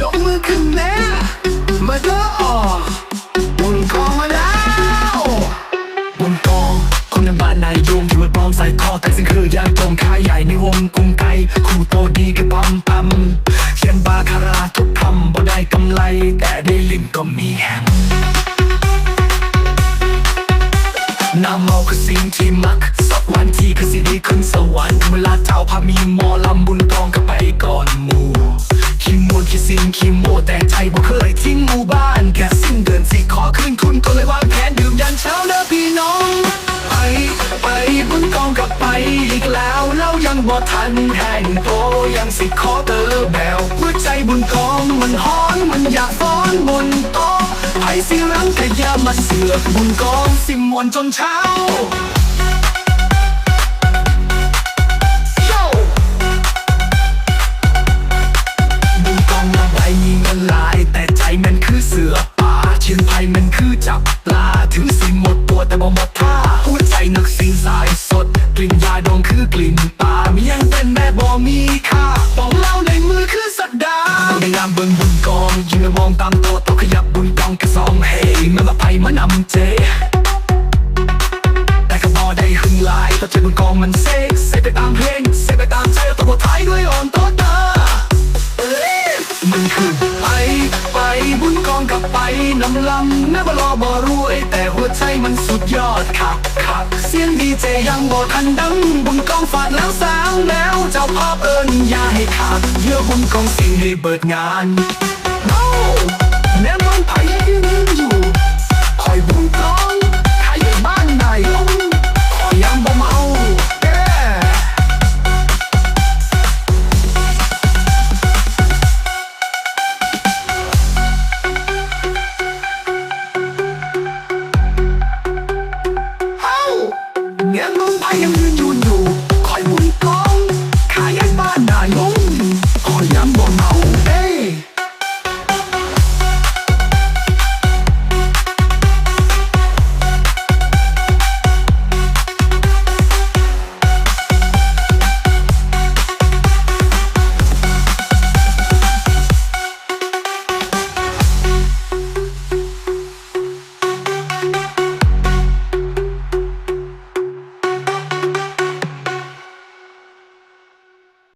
ยกมือขึ้นแม่มาเด้อออกบุญกองมาแล้วบนกองคนในบ้านนายโยมที่วัดปลอมใส่คอแต่สิ่งคือยางตรงขายใหญ่ในวงกรุงไกคู่โตดีกับปั๊มปั๊มเขียนบาคาราทุกคำบ่ได้กำไร แต่ได้ลิ้นก็มีแหงน้ำเมาคือสิ่งที่มัก วนขี้สิงขี้โมแต่ใจบ่เคยทิ้งหมู่บ้านแค่สิ้นเดือนสิขอคืนทุนก็เลยวางแผนดื่มยันเช้าเด้อพี่น้อง ไปไปบุญกองกับไปอีกแล้วเรายังบ่ทันแห่งโตยังสิขอเตอแบวหัวใจบุญกองมันฮ้อนมันอยากฟ้อนบนโต๊ะไผสิรังก็อย่ามาเสือกบุญกองสิมวนจนเช้า องคือกลิ่นป่ามียังเป็นแม่บอมีค่าบอกเล่าในมือคือสัตดาในงามเบิ่งบุญกองยืนมองตามตัวต้องขยับบุญกองกระซองเฮมันมาไพ่มานำเจ แต่ก็บอได้หึงลายต่อเจอบุญกองมันเซ็กเซ็กไปตามเพลงเซ็กไปตามใจแล้วตัวท้ายด้วยอ่อนต ไปไปบุญกองกับไปน้ำลำแม่บลอบ่รวยแต่หัวใจมันสุดยอดขับขับเสียงดีเจยังบ่ทันดัง บุญกองฝาดแล้วสาวแล้ว เจ้าภาพเอิญอย่าให้ขาดเยื่อบุญกองสิ่งให้เบิดงาน เอ้า